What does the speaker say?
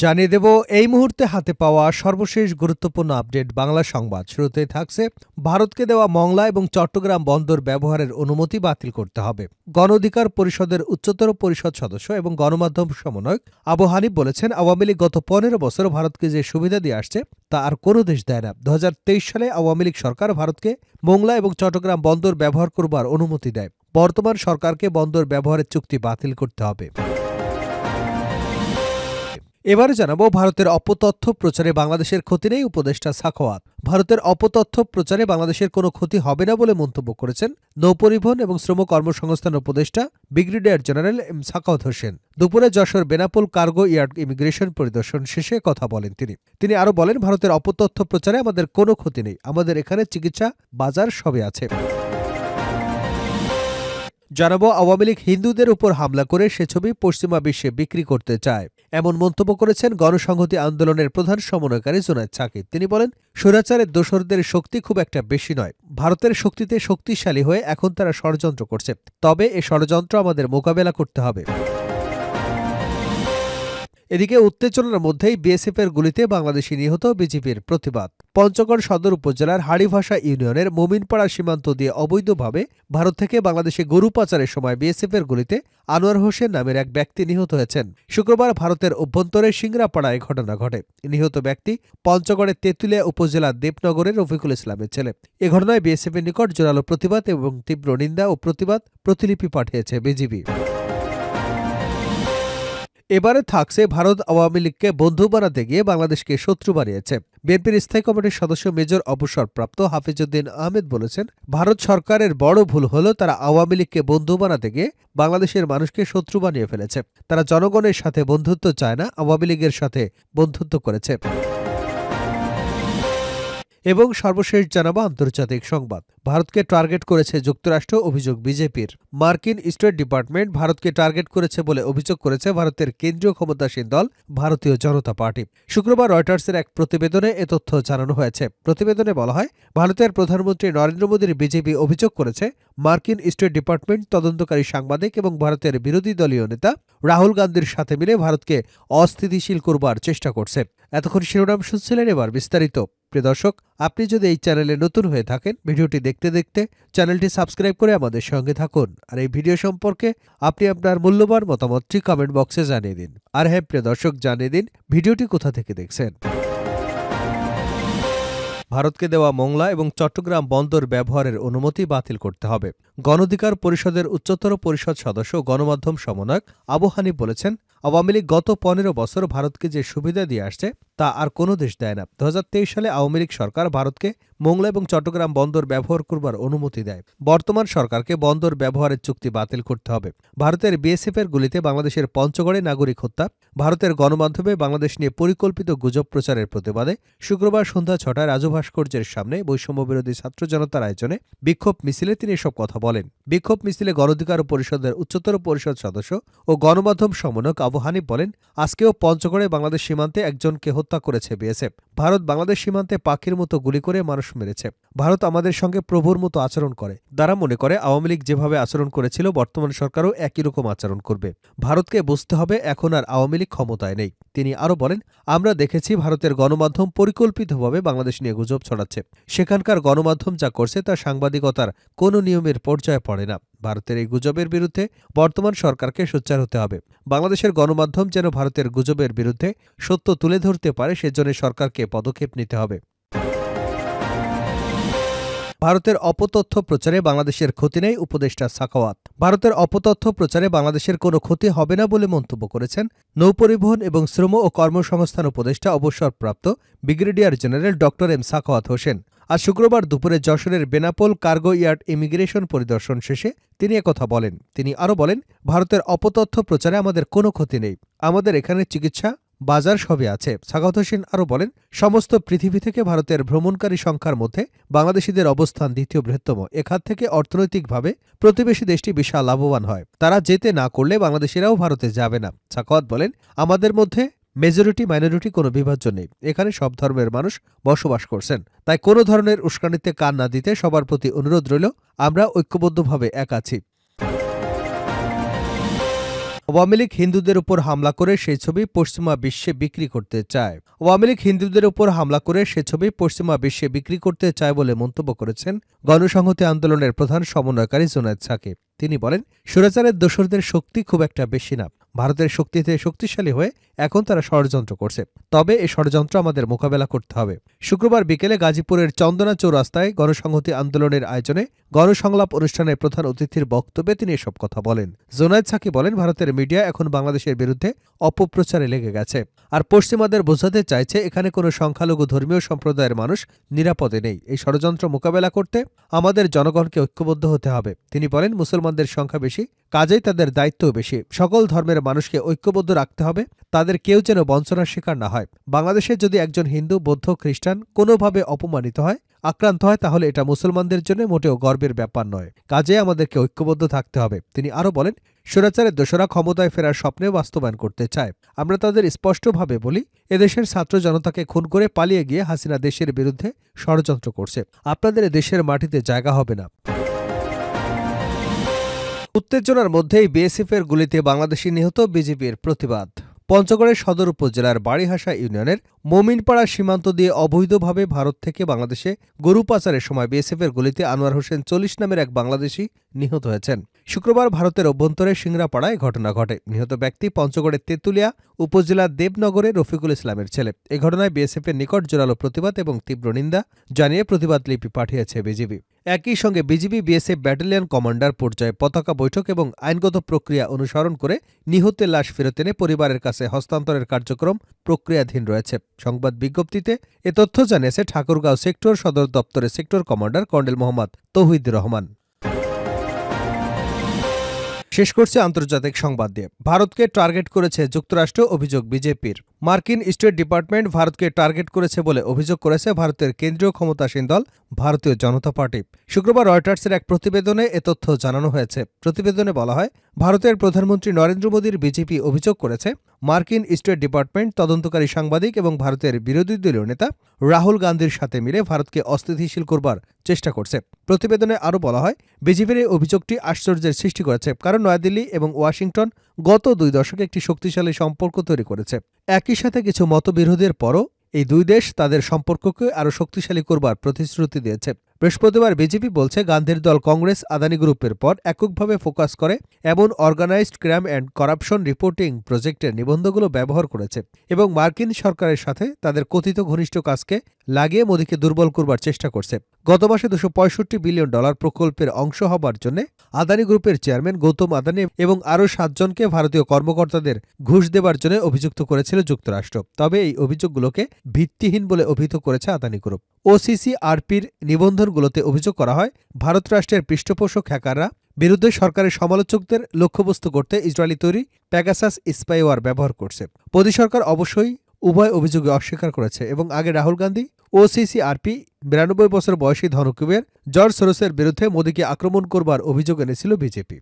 জানিয়ে দেব, এই মুহূর্তে হাতে পাওয়া সর্বশেষ গুরুত্বপূর্ণ আপডেট বাংলা সংবাদ। শুরুতে থাকছে, ভারতকে দেওয়া মংলা এবং চট্টগ্রাম বন্দর ব্যবহারের অনুমতি বাতিল করতে হবে। গণ অধিকার পরিষদের উচ্চতর পরিষদ সদস্য এবং গণমাধ্যম সমন্বয়ক আবু হানিফ বলেছেন, আওয়ামী লীগ গত পনেরো বছর ভারতকে যে সুবিধা দিয়ে আসছে, তা আর কোনো দেশ দেয় না। দু হাজার তেইশ সালে আওয়ামী লীগ সরকার ভারতকে মোংলা এবং চট্টগ্রাম বন্দর ব্যবহার করবার অনুমতি দেয়। বর্তমান সরকারকে বন্দর ব্যবহারের চুক্তি বাতিল করতে হবে। এবারে জানাব ভারতের অপতথ্য প্রচারে বাংলাদেশের ক্ষতি নেই উপদেষ্টা সাখোয়াত ভারতের অপতথ্য প্রচারে বাংলাদেশের কোনো ক্ষতি হবে না বলে মন্তব্য করেছেন নৌপরিবহন এবং শ্রম কর্মসংস্থান উপদেষ্টা brigadier general M Sakhawat Hossain. দুপুরে Jessore Benapole cargo yard immigration পরিদর্শন শেষে কথা বলেন তিনি। তিনি আরও বলেন, ভারতের অপতথ্য প্রচারে আমাদের কোনো ক্ষতি নেই, আমাদের এখানে চিকিৎসা বাজার সবে আছে। জানাব, আওয়ামী লীগ হিন্দুদের উপর হামলা করে সে ছবি পশ্চিমা বিশ্বে বিক্রি করতে চায়। এমন মন্তব্য করেছেন গণসংহতি আন্দোলনের প্রধান সমন্বয়কারী জোনায়দ সাকিব। তিনি বলেন, স্বৈরাচারের দোসরদের শক্তি খুব একটা বেশি নয়। ভারতের শক্তিতে শক্তিশালী হয়ে এখন তারা ষড়যন্ত্র করছে। তবে এ ষড়যন্ত্র আমাদের মোকাবেলা করতে হবে। এদিকে উত্তেজনার মধ্যেই বিএসএফের গুলিতে বাংলাদেশি নিহত বিজেপির প্রতিবাদ। পঞ্চগড় সদর উপজেলার হাড়িভাষা ইউনিয়নের মোমিনপাড়া সীমান্ত দিয়ে অবৈধভাবে ভারত থেকে বাংলাদেশে গরু পাচারের সময় বিএসএফের গুলিতে আনোয়ার হোসেন নামের এক ব্যক্তি নিহত হয়েছেন। শুক্রবার ভারতের অভ্যন্তরে সিংড়াপাড়ায় ঘটনা ঘটে। নিহত ব্যক্তি পঞ্চগড়ের তেঁতুলিয়া উপজেলার দেবনগরের রফিকুল ইসলামের ছেলে। এ ঘটনায় বিএসএফের নিকট জোরালো প্রতিবাদ এবং তীব্র নিন্দা ও প্রতিবাদ প্রতিলিপি পাঠিয়েছে বিজিবি। এবারে থাকছে ভারত আওয়ামী লীগকে বন্ধু বানাতে গিয়ে বাংলাদেশকে শত্রু বানিয়েছে। বিএনপির স্থায়ী কমিটির সদস্য মেজর অবসরপ্রাপ্ত হাফিজউদ্দিন আহমেদ বলেছেন, ভারত সরকারের বড় ভুল হল তারা আওয়ামী লীগকে বন্ধু বানাতে গিয়ে বাংলাদেশের মানুষকে শত্রু বানিয়ে ফেলেছে। তারা জনগণের সাথে বন্ধুত্ব চায় না, আওয়ামী লীগের সাথে বন্ধুত্ব করেছে। এবং সর্বশেষ জানাব আন্তর্জাতিক সংবাদ। ভারতকে টার্গেট করেছে যুক্তরাষ্ট্র, অভিযোগ বিজেপির। মার্কিন স্টেট ডিপার্টমেন্ট ভারতকে টার্গেট করেছে বলে অভিযোগ করেছে ভারতের কেন্দ্রীয় ক্ষমতাসীন দল, ভারতীয় জনতা পার্টি। শুক্রবার রয়টার্সের এক প্রতিবেদনে এ তথ্য জানানো হয়েছে। প্রতিবেদনে বলা হয়, ভারতের প্রধানমন্ত্রী নরেন্দ্র মোদীর বিজেপি অভিযোগ করেছে, মার্কিন স্টেট ডিপার্টমেন্ট তদন্তকারী সাংবাদিক এবং ভারতের বিরোধী দলীয় নেতা রাহুল গান্ধীর সাথে মিলে ভারতকে অস্থিতিশীল করবার চেষ্টা করছে। এতক্ষণ শিরোনাম শুনছিলেন এবার বিস্তারিত। প্রিয় দর্শক, আপনি যদি এই চ্যানেলে নতুন হয়ে থাকেন, ভিডিওটি দেখতে দেখতে চ্যানেলটি সাবস্ক্রাইব করে আমাদের সঙ্গে থাকুন। আর এই ভিডিও সম্পর্কে আপনি আপনার মূল্যবান মতামতটি কমেন্ট বক্সে জানিয়ে দিন। আর হ্যাঁ প্রিয় দর্শক, জানিয়ে দিন, ভিডিওটি কোথা থেকে দেখছেন? ভারতকে দেওয়া মংলা এবং চট্টগ্রাম বন্দর ব্যবহারের অনুমতি বাতিল করতে হবে। গণধিকার পরিষদের উচ্চতর পরিষদ সদস্য গণমাধ্যম সমন্বয়ক আবু হানিফ বলেছেন, আওয়ামী লীগ গত পনেরো বছর ভারতকে যে সুবিধা দিয়ে আসছে তা আর কোনো দেশ দেয় না। দু হাজার তেইশ সালে আওয়ামী লীগ সরকার ভারতকে মোংলা এবং চট্টগ্রাম বন্দর ব্যবহার করবার অনুমতি দেয়। বর্তমান সরকারকে বন্দর ব্যবহারের চুক্তি বাতিল করতে হবে। ভারতের বিএসএফের গুলিতে বাংলাদেশের পঞ্চগড়ে নাগরিক হত্যা, ভারতের গণমাধ্যমে বাংলাদেশ নিয়ে পরিকল্পিত গুজব প্রচারের প্রতিবাদে শুক্রবার সন্ধ্যা ছটায় রাজু ভাস্কর্যের সামনে বৈষম্যবিরোধী ছাত্র জনতার আয়োজনে বিক্ষোভ মিছিলে তিনি এসব কথা বলেন। বিক্ষোভ মিছিলে গণধিকার পরিষদের উচ্চতর পরিষদ সদস্য ও গণমাধ্যম সমন্বয়ক আবু হানিফ বলেন, আজকেও পঞ্চগড়ে বাংলাদেশ সীমান্তে একজনকে হত্যা করেছে বিএসএফ। ভারত বাংলাদেশ সীমান্তে পাখির মতো গুলি করে মানুষ মেরেছে। ভারত আমাদের সঙ্গে প্রভুর মতো আচরণ করে, তারা মনে করে আওয়ামী লীগ যেভাবে আচরণ করেছিল, বর্তমান সরকারও একই রকম আচরণ করবে। ভারতকে বুঝতে হবে, এখন আর আওয়ামী লীগ ক্ষমতায় নেই। তিনি আরও বলেন, আমরা দেখেছি ভারতের গণমাধ্যম পরিকল্পিতভাবে বাংলাদেশ নিয়ে গুজব ছড়াচ্ছে। সেখানকার গণমাধ্যম যা করছে তা সাংবাদিকতার কোনো নিয়মের পর্যায়ে পড়ে না। ভারতের এই গুজবের বিরুদ্ধে বর্তমান সরকারকে সোচ্চার হতে হবে। বাংলাদেশের গণমাধ্যম যেন ভারতের গুজবের বিরুদ্ধে সত্য তুলে ধরতে পারে, সেজন্য সরকারকে পদক্ষেপ নিতে হবে। ভারতের অপতথ্য প্রচারে বাংলাদেশের ক্ষতি নেই উপদেষ্টা সাখাওয়াত। ভারতের অপতথ্য প্রচারে বাংলাদেশের কোনো ক্ষতি হবে না বলে মন্তব্য করেছেন নৌপরিবহন এবং শ্রম ও কর্মসংস্থান উপদেষ্টা অবসরপ্রাপ্ত ব্রিগেডিয়ার জেনারেল ড এম সাখাওয়াত হোসেন। আজ শুক্রবার দুপুরে যশোরের বেনাপোল কার্গো ইয়ার্ড ইমিগ্রেশন পরিদর্শন শেষে তিনি একথা বলেন। তিনি আরও বলেন, ভারতের অপতথ্য প্রচারে আমাদের কোনো ক্ষতি নেই। আমাদের এখানে চিকিৎসা বাজার সবই আছে। সাগাত হোসেন আরও বলেন, সমস্ত পৃথিবী থেকে ভারতের ভ্রমণকারী সংখ্যার মধ্যে বাংলাদেশিদের অবস্থান দ্বিতীয় বৃহত্তম। এখান থেকে অর্থনৈতিকভাবে প্রতিবেশী দেশটি বিশাল লাভবান হয়। তারা যেতে না করলে বাংলাদেশিরাও ভারতে যাবে না। সাকাওয়াত বলেন, আমাদের মধ্যে মেজরিটি, মাইনরিটি কোনো বিভাজ্য নেই। এখানে সব ধর্মের মানুষ বসবাস করছেন। তাই কোনো ধরনের উস্কানিতে কান না দিতে সবার প্রতি অনুরোধ রইল, আমরা ঐক্যবদ্ধভাবে এক আছি। আওয়ামী লীগ হিন্দুদের উপর হামলা করে সেই ছবি পশ্চিমা বিশ্বে বিক্রি করতে চায়। আওয়ামী লীগ হিন্দুদের উপর হামলা করে সে ছবি পশ্চিমা বিশ্বে বিক্রি করতে চায় বলে মন্তব্য করেছেন গণসংহতি আন্দোলনের প্রধান সমন্বয়কারী জোনায়েদ সাকিব। তিনি বলেন, সুরাচারের দোসরদের শক্তি খুব একটা বেশি না। ভারতের শক্তিতে শক্তিশালী হয়ে এখন তারা ষড়যন্ত্র করছে। তবে এই ষড়যন্ত্র আমাদের মোকাবেলা করতে হবে। শুক্রবার বিকেলে গাজীপুরের চন্দনা চৌরাস্তায় গণসংহতি আন্দোলনের আয়োজনে গণসংলাপ অনুষ্ঠানের প্রধান অতিথির বক্তব্যে তিনি এসব কথা বলেন। জোনায়েদ সাকি বলেন, ভারতের মিডিয়া এখন বাংলাদেশের বিরুদ্ধে অপপ্রচারে লেগে গেছে। আর পশ্চিমাদের বোঝাতে চাইছে, এখানে কোনো সংখ্যালঘু ধর্মীয় সম্প্রদায়ের মানুষ নিরাপদে নেই। এই ষড়যন্ত্র মোকাবেলা করতে আমাদের জনগণকে ঐক্যবদ্ধ হতে হবে। তিনি বলেন, মুসলমানদের সংখ্যা বেশি কাজেই তাদের দায়িত্বও বেশি। সকল ধর্মের মানুষকে ঐক্যবদ্ধ রাখতে হবে। তাদের কেউ যেন বঞ্চনার শিকার না হয়। বাংলাদেশে যদি একজন হিন্দু, বৌদ্ধ, খ্রিস্টান কোনোভাবে অপমানিত হয়, আক্রান্ত হয়, তাহলে এটা মুসলমানদের জন্য মোটেও গর্বের ব্যাপার নয়। কাজে আমাদেরকে ঐক্যবদ্ধ থাকতে হবে। তিনি আরও বলেন স্বৈরাচারের দোসরা ক্ষমতায় ফেরার স্বপ্নে বাস্তবায়ন করতে চায়। আমরা তাদের স্পষ্টভাবে বলি, এদেশের ছাত্র জনতাকে খুন করে পালিয়ে গিয়ে হাসিনা দেশের বিরুদ্ধে ষড়যন্ত্র করছে। আপনাদের দেশের মাটিতে জায়গা হবে না। উত্তেজনার মধ্যেই বিএসএফের গুলিতে বাংলাদেশি নিহত বিজেপির প্রতিবাদ। পঞ্চগড়ের সদর উপজেলার বাড়িহাসা ইউনিয়নের মোমিনপাড়া সীমান্ত দিয়ে অবৈধভাবে ভারত থেকে বাংলাদেশে গরু পাচারের সময় বিএসএফের গুলিতে আনোয়ার হোসেন চল্লিশ নামের এক বাংলাদেশি নিহত হয়েছেন। শুক্রবার ভারতের অভ্যন্তরে সিংড়াপাড়ায় ঘটনা ঘটে। নিহত ব্যক্তি পঞ্চগড়ের তেঁতুলিয়া উপজেলার দেবনগরে রফিকুল ইসলামের ছেলে। এ ঘটনায় বিএসএফের নিকট জোরালো প্রতিবাদ এবং তীব্র নিন্দা জানিয়ে প্রতিবাদ লিপি পাঠিয়েছে বিজিবি একই সঙ্গে বিজিবি বিএসএফ ব্যাটালিয়ন কমান্ডার পর্যায়ে পতাকা বৈঠক এবং আইনগত প্রক্রিয়া অনুসরণ করে নিহতের লাশ ফেরত এনে পরিবারের কাছে হস্তান্তরের কার্যক্রম প্রক্রিয়াধীন রয়েছে। সংবাদ বিজ্ঞপ্তিতে এ তথ্য জানিয়েছে ঠাকুরগাঁও সেক্টর সদর দপ্তরের sector commander colonel Mohammad Tauhid Rahman. শেষ করছে আন্তর্জাতিক সংবাদ দিয়ে। ভারতকে টার্গেট করেছে যুক্তরাষ্ট্র, অভিযোগ বিজেপির। মার্কিন স্টেট ডিপার্টমেন্ট ভারতকে টার্গেট করেছে বলে অভিযোগ করেছে ভারতের কেন্দ্রীয় ক্ষমতাসীন দল ভারতীয় জনতা পার্টি। শুক্রবার রয়টার্সের এক প্রতিবেদনে এ তথ্য জানানো হয়েছে। প্রতিবেদনে বলা হয়, ভারতের প্রধানমন্ত্রী নরেন্দ্র মোদীর বিজেপি অভিযোগ করেছে, মার্কিন স্টেট ডিপার্টমেন্ট তদন্তকারী সাংবাদিক এবং ভারতের বিরোধী দলীয় নেতা রাহুল গান্ধীর সাথে মিলে ভারতকে অস্থিতিশীল করবার চেষ্টা করছে। প্রতিবেদনে আরও বলা হয়, বিজেপির এই অভিযোগটি আশ্চর্যের সৃষ্টি করেছে, কারণ নয়াদিল্লি এবং ওয়াশিংটন গত দুই দশকে একটি শক্তিশালী সম্পর্ক তৈরি করেছে। একই সাথে কিছু মতবিরোধের পরও এই দুই দেশ তাদের সম্পর্ককে আরও শক্তিশালী করবার প্রতিশ্রুতি দিয়েছে। বৃহস্পতিবার বিজেপি বলছে গান্ধীর দল কংগ্রেস আদানি গ্রুপের পর এককভাবে ফোকাস করে এমন organized crime and corruption reporting প্রজেক্টের নিবন্ধগুলো ব্যবহার করেছে এবং মার্কিন সরকারের সাথে তাদের কথিত ঘনিষ্ঠ কাজকে লাগিয়ে মোদীকে দুর্বল করবার চেষ্টা করছে। গত মাসে দুশো বিলিয়ন ডলার প্রকল্পের অংশ হবার জন্য আদানি গ্রুপের চেয়ারম্যান গৌতম আদানি এবং আরও সাতজনকে ভারতীয় কর্মকর্তাদের ঘুষ দেবার জন্য অভিযুক্ত করেছিল যুক্তরাষ্ট্র। তবে এই অভিযোগগুলোকে ভিত্তিহীন বলে অভিহিত করেছে আদানি গ্রুপ। ওসিসি আরপির নিবন্ধনগুলোতে অভিযোগ করা হয়, ভারত রাষ্ট্রের পৃষ্ঠপোষক হ্যাকাররা বিরুদ্ধে সরকারের সমালোচকদের লক্ষ্যবস্তু করতে ইসরায়েলি তৈরি প্যাগাসাস স্পাইওয়ার ব্যবহার করছে। মোদী সরকার অবশ্যই উভয় অভিযোগে অস্বীকার করেছে এবং আগে রাহুল গান্ধী, ওসিসি আরপি, বিরানব্বই বছর বয়সী ধনকুবের, জর্জ সোরসের বিরুদ্ধে মোদীকে আক্রমণ করবার অভিযোগ এনেছিল বিজেপি।